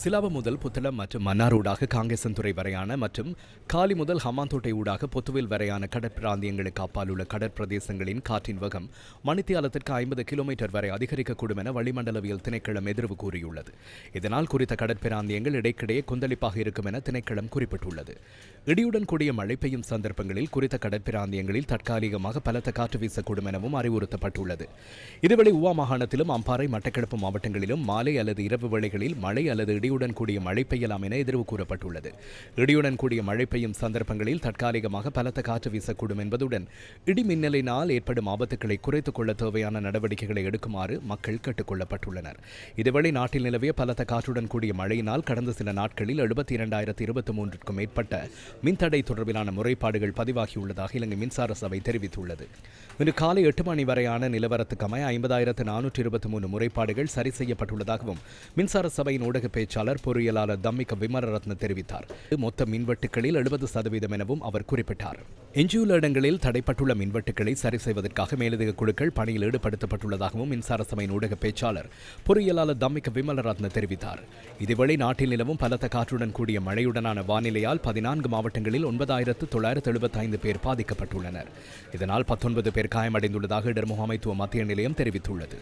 சிலாப முதல் புத்தளம் மற்றும் மன்னார் ஊடாக காங்கேசன்துறை வரையான மற்றும் காலி முதல் ஹமாந்தோட்டை ஊடாக பொத்துவில் வரையான கடற்பிராந்தியங்களுக்கு அப்பால் உள்ள கடற்பிரதேசங்களின் காற்றின் வகம் மணித்தியாலத்திற்கு ஐம்பது கிலோமீட்டர் வரை அதிகரிக்கக்கூடும் என வளிமண்டலவியல் திணைக்களம் எதிர்வு கூறியுள்ளது. இதனால் குறித்த கடற்பிராந்தியங்கள் இடைக்கிடையே கொந்தளிப்பாக இருக்கும் என திணைக்களம் குறிப்பிட்டுள்ளது. இடியுடன் கூடிய மழை பெய்யும் சந்தர்ப்பங்களில் குறித்த கடற்பிராந்தியங்களில் தற்காலிகமாக பலத்த காற்று வீசக்கூடும் எனவும் அறிவுறுத்தப்பட்டுள்ளது. இதுவரை உவா மாகாணத்திலும் அம்பாறை மட்டக்களப்பு மாவட்டங்களிலும் மாலை அல்லது இரவு வேளைகளில் மழை அல்லது இடியுடன் கூடிய மழை பெய்யலாம் என எதிர்வு கூறப்பட்டுள்ளது. இடியுடன் கூடிய மழை பெய்யும் சந்தர்ப்பங்களில் தற்காலிகமாக பலத்த காற்று வீசக்கூடும் என்பதுடன் இடி மின்னலினால் ஏற்படும் ஆபத்துக்களை குறைத்துக் கொள்ள தேவையான நடவடிக்கைகளை எடுக்குமாறு மக்கள் கேட்டுக் கொள்ளப்பட்டுள்ளனர். இதுவரை நாட்டில் நிலவிய பலத்த காற்றுடன் கூடிய மழையினால் கடந்த சில நாட்களில் எழுபத்தி இரண்டாயிரத்தி இருபத்தி மூன்றுக்கும் மேற்பட்ட மின்தடை தொடர்பிலான முறைப்பாடுகள் பதிவாகியுள்ளதாக இலங்கை மின்சார சபை தெரிவித்துள்ளது. இன்று காலை எட்டு மணி வரையான நிலவரத்துக்கமை ஐம்பதாயிரத்து நானூற்றி இருபத்தி மூணு முறைப்பாடுகள் சரி செய்யப்பட்டுள்ளதாகவும் மின்சார சபையின் ஊடக பேச்சு பேச்சாளர் பொறியியலாளர் தம்மிக விமரரத்ன தெரிவித்தார். மொத்த மின்வெட்டுகளில் எழுபது சதவீதம் எனவும் அவர் குறிப்பிட்டார். எஞ்சியுள்ள இடங்களில் தடைப்பட்டுள்ள மின்வெட்டுகளை சரி செய்வதற்காக மேலதிக குழுக்கள் பணியில் ஈடுபடுத்தப்பட்டுள்ளதாகவும் மின்சார சபையின் ஊடக பேச்சாளர் பொறியியலாளர் தம்மிக விமலரத்ன தெரிவித்தார். இதுவரை நாட்டில் நிலவும் பலத்த காற்றுடன் கூடிய மழையுடனான வானிலையால் பதினான்கு மாவட்டங்களில் ஒன்பதாயிரத்து தொள்ளாயிரத்து எழுபத்தைந்து பேர் பாதிக்கப்பட்டுள்ளனர். இதனால் பத்தொன்பது பேர் காயமடைந்துள்ளதாக இடர் முகாமைத்துவ மத்திய நிலையம் தெரிவித்துள்ளது.